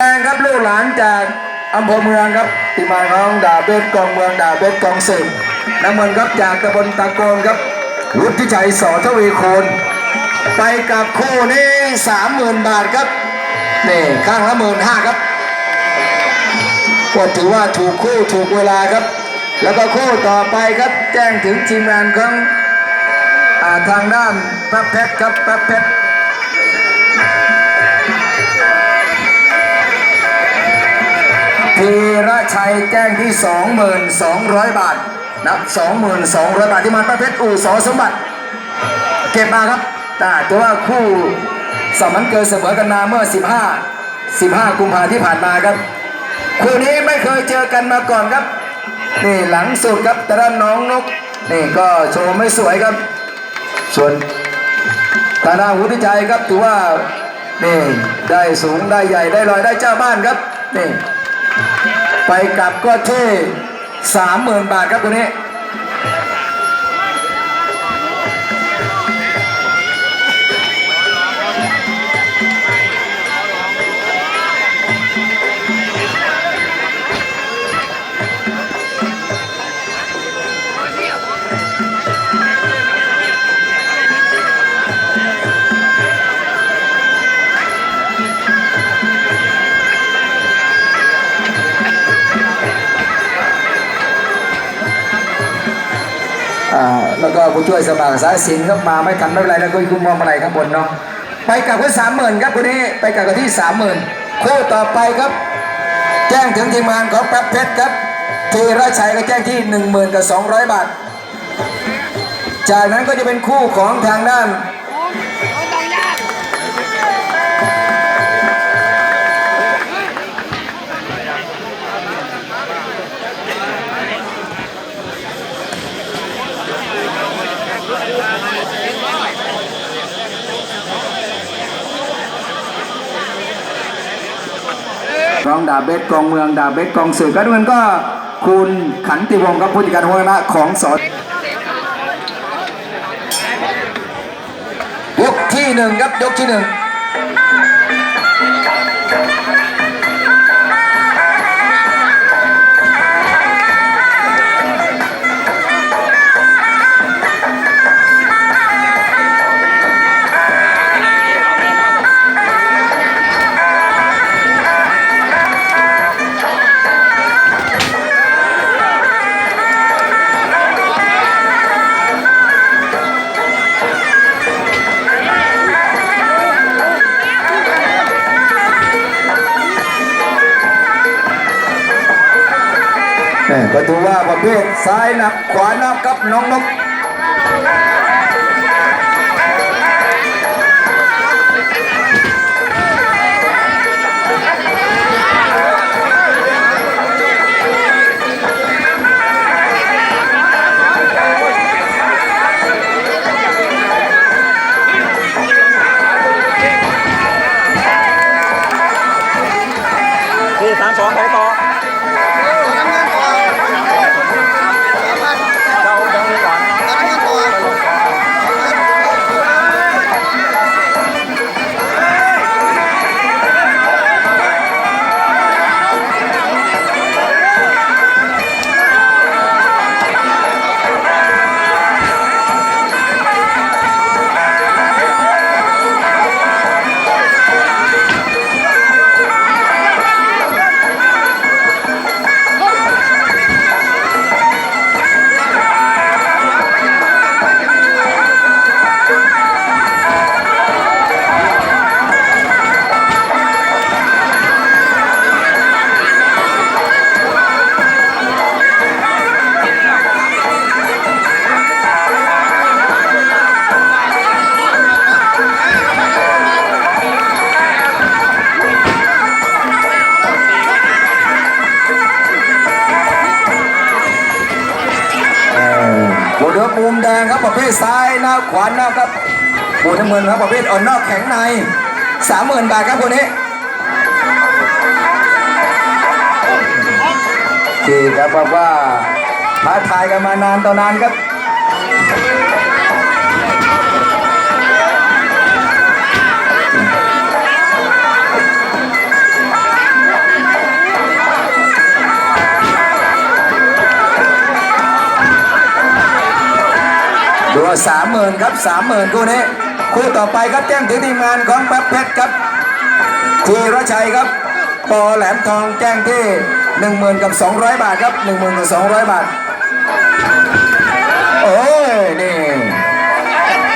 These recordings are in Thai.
แดงครับลูกหลานจากอำเภอเมืองครับทีมงานของดาบเบสกองเมืองดาบเบสกองสิบน้ำเงินครับจากตำบลตะโกนครับวุฒิชัยสอทวีคูณไปกับคู่นี้สามหมื่นบาทครับนี่ข้างละหมื่นห้าครับก็ถือว่าถูกคู่ถูกเวลาครับ แล้วก็คู่ต่อไปครับแจ้งถึงทีมงานของอทางด้านพระเพชรครับพระเพชร ธีระชัยแจ้งที่ 22,200 บาทนับ 22,200 บาทที่มันประเภทอู่สอสมบัติ เก็บมาครับแต่ถือว่าคู่สมันเกินเสมอกันมาเมื่อ 15 15 กุมภาที่ผ่านมาครับ คู่นี้ไม่เคยเจอกันมาก่อนครับนี่หลังสุดครับแต่ด้านน้องนกนี่ก็โชว์ไม่สวยครับ ส่วนทางด้านวุฒิชัยครับถือว่านี่ได้สูงได้ใหญ่ได้ลอยได้เจ้าบ้านครับนี่ ไปกลับก็ที่สามหมื่นบาทครับตัวนี้ แล้วก็ผู้ช่วยสมัครสายสินครับมาไม่ทันไม่เป็นไรแล้วก็คุณมองอะไรข้างบนเนาะไปกับคนสามหมื่นครับคนนี้ไปกับกันที่สามหมื่นคู่ต่อไปครับ แจ้งถึงทีมงานของแป๊บเพชรครับทีรชัยก็แจ้งที่หนึ่งหมื่นกับสองร้อยบาท จากนั้นก็จะเป็นคู่ของทางด้าน องดาบเบสกองเมืองดาบเบสกองสื่อก็ด้วยกันก็คุณขันติวงศ์ครับผู้จัดการหัวหน้าของสอนยกที่หนึ่งครับยกที่หนึ่ง ซ้ายหนักขวาหนักครับน้องนก ครับประเภทซ้ายหน้าขวาหน้าครับบูน้ำเงินครับประเภทอ่อนนอกแข็งในสามหมื่นบาทครับคนนี้ที่ครับว่าท้าทายกันมานานต่อนานครับ ว่าสามหมื่นครับสามหมื่นคู่นี้ คู่ต่อไปครับแจ้งถึงทีมงานของแป๊บเพชรครับธีรชัยครับปอแหลมทองแจ้งที่หนึ่งหมื่นกับสองร้อยบาทครับหนึ่งหมื่นกับสองร้อยบาทโอ้ยนี่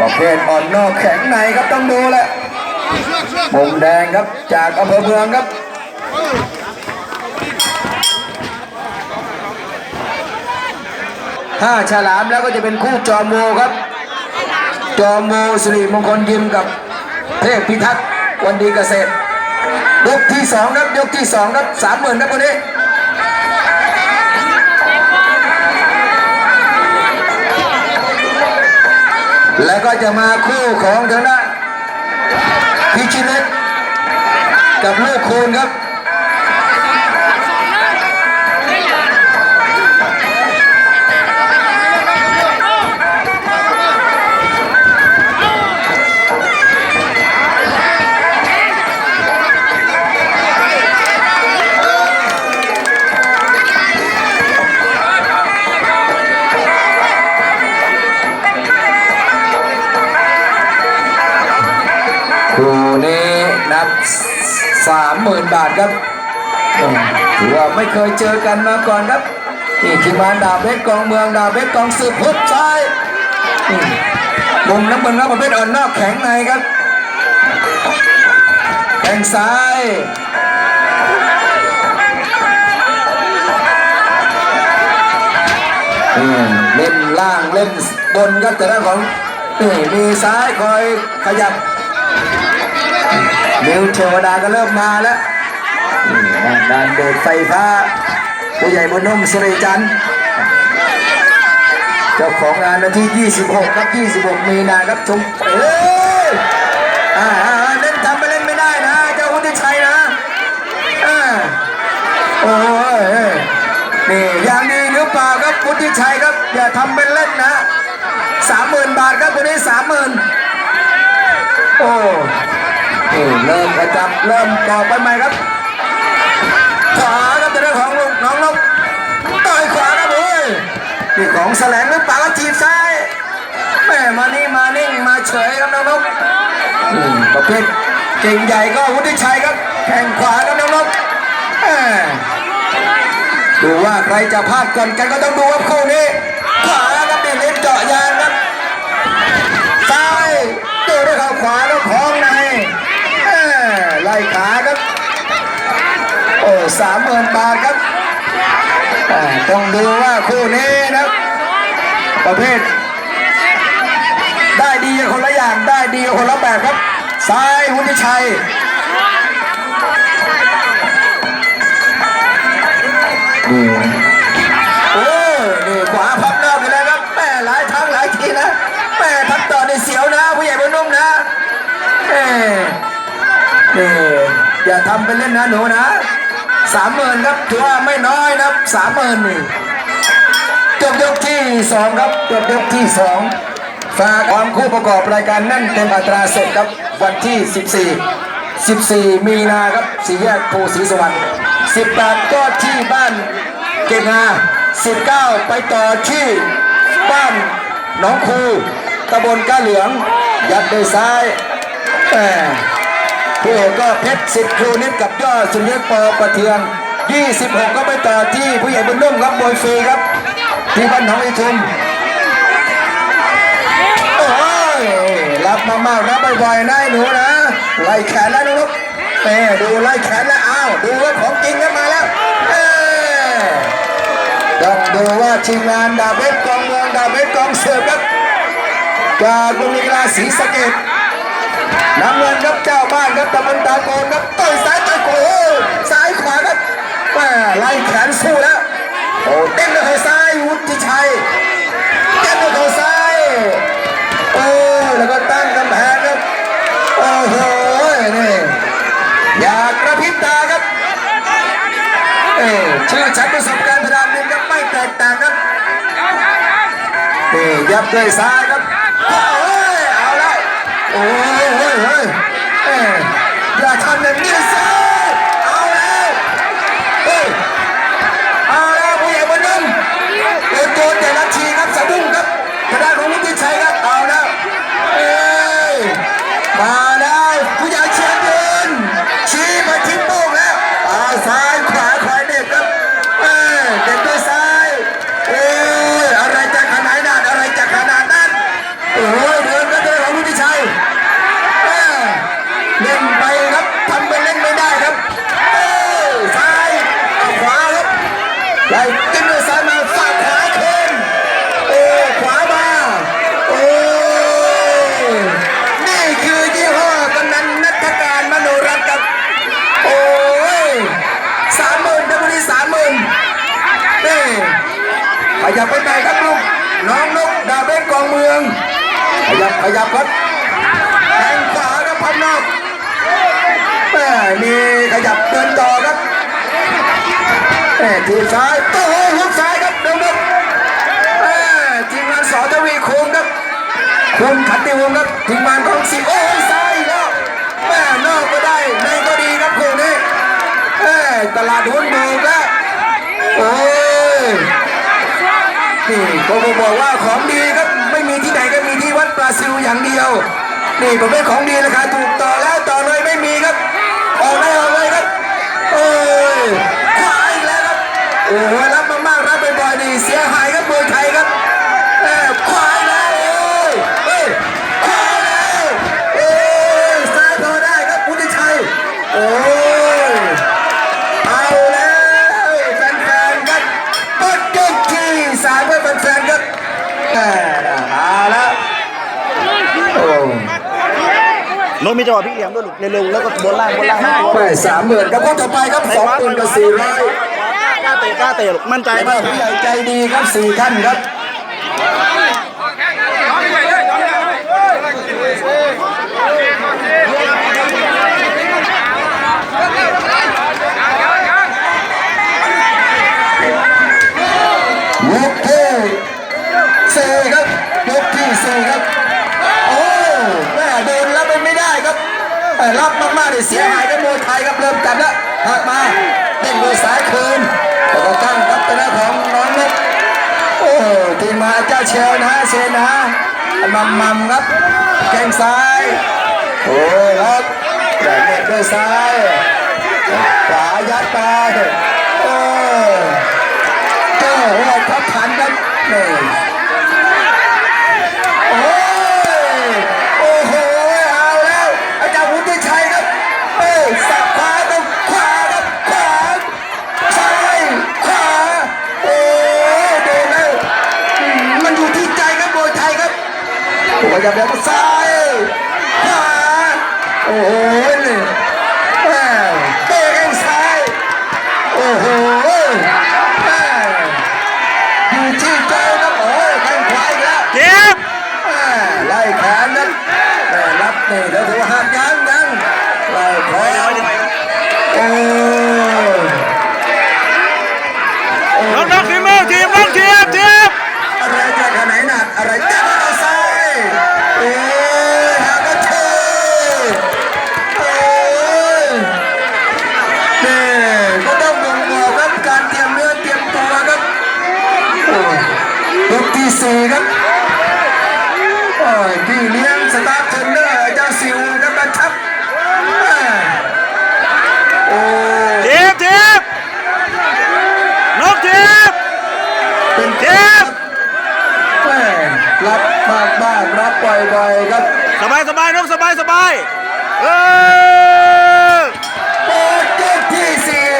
ประเภทอ่อนนอกแข็งในครับต้องดูแหละมุมแดงครับจากอำเภอเมืองครับ ห้าฉลามแล้วก็จะเป็นคู่จอมโมครับ จอมโมสิริมงคลยิมกับเทพพิทักษ์วันดีเกษตร ยกที่สองครับยกที่สองครับสามหมื่นครับคนนี้แล้วก็จะมาคู่ของทางด้านพิชิตเล็กกับลูกคูณครับ หมื่นบาทครับถือว่าไม่เคยเจอกันมาก่อนครับนี่ทีมงานดาเพชรกองเมืองดาเพชรกองสืบพุทธซ้ายมุมน้ำเงินครับประเภทอ่อนนอกแข็งในครับแข่งซ้ายเล่นล่างเล่นบนครับแต่ด้านของนี่มีซ้ายคอยขยับ มิวเทวดาก็เริ่มมาแล้วนี่ด้านเบรกไฟฟ้าผู้ใหญ่บนนุ่มสุริจันทร์เจ้าของงานวันที่ 26 ครับ 26 มีนาครับชมเอ้ยอ่าอ่าเล่นทำไปเล่นไม่ได้นะเจ้าวุฒิชัยนะอ่าโอ้ยนี่อย่างนี้หรือเปล่าครับวุฒิชัยครับ อย่าทำเป็นเล่นนะสามหมื่นบาทครับตัวนี้สามหมื่นโอ้ เริ่มกระจับเริ่มต่อไปใหม่ครับ ขวาครับจะได้ของลูกน้องนกต่อยขวาครับเฮ้ยนี่ของแสลงหรือเปล่าจีบซ้ายแม่มานี่มานิ่งมาเฉยครับน้องนกอืมประเภทเก่งใหญ่ก็วุฒิชัยครับแข่งขวาครับน้องนกดูว่าใครจะพลาดก่อนกันก็ต้องดูครับคู่นี้ขวาครับนี่เล่นเจาะยางครับ ซ้ายดูด้วยเข่าขวาแล้วของในเอ้อไล่ขาครับ โอ้ สามหมื่นบาทครับต้องดูว่าคู่นี้นะประเภท ได้ดีคนละอย่างได้ดีคนละแบบครับซ้ายวุฒิชัยนี่โอ้นี่ขวาพับนอกไปแล้วครับแม่หลายครั้งหลายทีนะแม่ทับต่อในเสียวนะผู้ใหญ่บนนุ่มนะเอ้นี่อย่าทำเป็นเล่นนะหนูนะ สามหมื่นครับถือว่าไม่น้อยนะสามหมื่นนี่จบยกที่สองครับจบยกที่สองฝากความคู่ประกอบรายการนั่นเต็มอัตราเสดครับวันที่ 14 14 มีนาครับสี่แยกโพสีสวรรค์18 ก็ที่บ้านเกงา19 ไปต่อที่บ้านหนองคูตำบลก้าเหลือง ยัดด้วยซ้ายแหม่ ผู้เอกก็เพชรสิทธิ์ครูนิดกับยอดสุริยปอประเทือง 26 ก็ไปต่อที่ผู้ใหญ่บุญนุ่มครับบอยฟรีครับ ที่บ้านหนองอีทุมโอ้ยรับมามากรับบ่อยๆนะไอ้หนูนะไล่แขนแล้วนะลูกเอ้ดูไล่แขนแล้วอ้าวดูว่าของจริงกันมาแล้วต้องดูว่าทีมงานดาบเบสกองเมืองดาบเบสกองเสือครับจากโรงเรียนกีฬาศรีสะเกด น้ำเงินครับเจ้าบ้านครับตะมันตาโกนครับต่อยซ้ายต่อยขวาซ้ายขวาครับแม่ไล่แขนสู้แล้วโอ้เต้นด้วยเขาซ้ายวุฒิชัยเต้นด้วยเขาซ้ายโอ้แล้วก็ตั้งกำแพงครับโอ้โหนี่อยากกระพริบตาครับเอ้ชื่อฉันประสบการณ์พดานหนึ่งครับไม่แตกต่างครับนี่ยับด้วยซ้ายครับ โอ้ยเฮ้ยเฮ้ย ขยับไปไหนครับลูกน้องนกดาเบนกองเมือง ขยับขยับครับแทงขวาครับพันนอกแม่มีขยับเดินต่อครับแม่ทีซ้ายโอ้โหหุกซ้ายครับเดิมครับแม่ทีมงานสอทวีคุมครับคุมขันติวงครับทีมงานของสีโอ้ยซ้ายแล้วแม่นอกก็ได้ในก็ดีครับคู่นี้แม่ตลาดหุ้นบูมแล้วโอ้ย นี่ผมบอกว่าของดีครับไม่มีที่ไหนก็มีที่วัดปลาซิวอย่างเดียว นี่ประเภทของดีราคาถูกต่อแล้วต่อเลยไม่มีครับออกได้ออกเลยครับเอ้ยขวาอีกแล้วครับโอ้โหรับมากๆรับบ่อยๆนี่เสียหาย เอาแล้วโอ้นกมีจังหวะพลิกเหลี่ยมด้วยลูกเร็วๆแล้วก็บนล่างบนล่างแม่สามหมื่นครับคู่ต่อไปครับสองหมื่นกับสี่ร้อยกล้าเตะกล้าเตะลูกมั่นใจแล้วก็มั่นใจผู้ใหญ่ใจดีครับสี่ท่านครับยก ที่สี่ครับยกที่สี่ครับ โอ้แม่เดินรับไม่ได้ครับแต่รับมากๆเลยเสียหายกับมวยไทยครับเริ่มจับแล้วหักมาเด้งมือซ้ายคืนแล้วก็ตั้งครับเป็นาของน้องนกโอ้ทีมาเจ้าเชลนะเชนนะมัมมัมครับแข้งซ้ายโอ้ครับแย่เน็ตด้วยซ้ายขวายัดไปโอ้เจ้าหัวทับทันครับนี่โ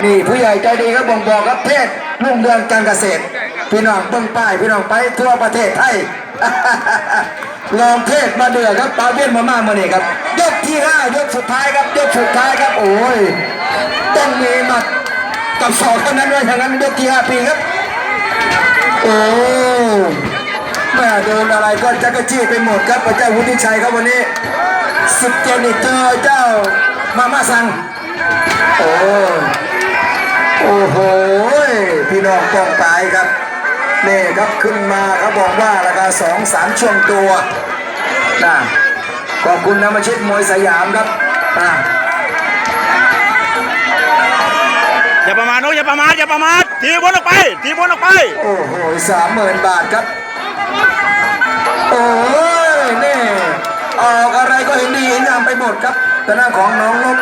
นี่ผู้ใหญ่ใจดีครับบ่งบอกครับเพศรุ่งเรืองการเกษตร พี่น้องเบิ้งป้ายพี่น้องไปทั่วประเทศไทยลองเทศมาเดือครับปาเวียนมาม่ามาเนี่ยครับ ยกที่ห้ายกสุดท้ายครับ ยกสุดท้ายครับ โอ้ยต้องมีหมัดกับสองเท่านั้นด้วยทางนั้นยกที่ห้าปีครับ โอ้แม่โดนอะไรก็จักรจี้ไปหมดครับพระเจ้าวุฒิชัยครับวันนี้สิบเจนิเตอร์เจ้ามาม่าสั่งโอ้ โอ้โหพี่น้องป้องปายครับนี่ครับขึ้นมาเขาบอกว่าราคาสองสามช่วงตัวนะขอบคุณนะมาชิดมวยสยามครับนะอย่าประมาทนกอย่าประมาทอย่าประมาททีมวนออกไป ทีมวนออกไป โอ้โหสามหมื่นบาทครับ โอ้ยนี่ออกอะไรก็เห็นดีเห็นงามไปหมดครับแต่หน้าของน้องนก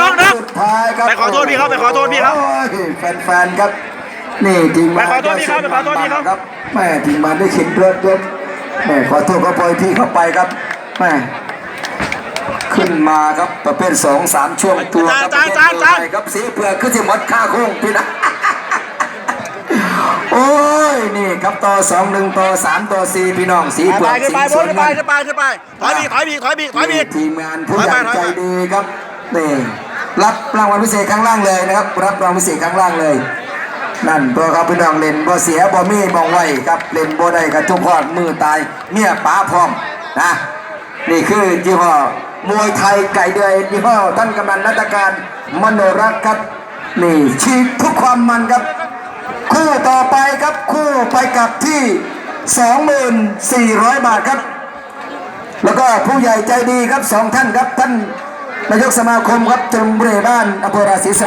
น้องๆนะสุดท้ายครับไปขอโทษพี่เขาไปขอโทษพี่เขาโอ้ยแฟนๆครับนี่ทีมงานไปขอโทษพี่เขาไปขอโทษพี่เขาครับแม่ทีมงานได้เข็นเลือดยศแม่ขอโทษก็ปล่อยพี่เข้าไปครับแม่ขึ้นมาครับประเภทสองสามช่วงตัวครับจานจานจานประเภทเบอร์ใหญ่ครับสีเผือกขึ้นสิหมดค่าโค้งพี่นะโอ้ยนี่ครับต่อสองหนึ่งต่อสามต่อสี่พี่น้องสีไปเปลืไปอกขึ้นสีไปสบวนขึ้นไปเงินขึ้นไปขึ้นไปถอยบีถอยบีถอยบีถอยบีนี่ทีมงานผู้ใหญ่ถอยไปถอยไปใจดีครับ นี่รับรางวัลพิเศษข้างล่างเลยนะครับ รับรางวัลพิเศษข้างล่างเลย นั่นพวเขาพี่น้องเล่นบ่เสียบ่มีบ่ไหวครับเล่นบ่ได้กับทุกขอดมือตายเมียป๋าพร้อมนะนี่คือยี่ห้อมวยไทยไก่เดือยยี่ห้อท่านกำนันรัตการมโนรักครับนี่ชีพทุกความมันครับ คู่ต่อไปครับคู่ไปกับที่ 24,000 บาทครับ แล้วก็ผู้ใหญ่ใจดีครับสองท่านครับท่าน นายกสมาคมครับจมบุรีบ้านอำเภอราศีสระ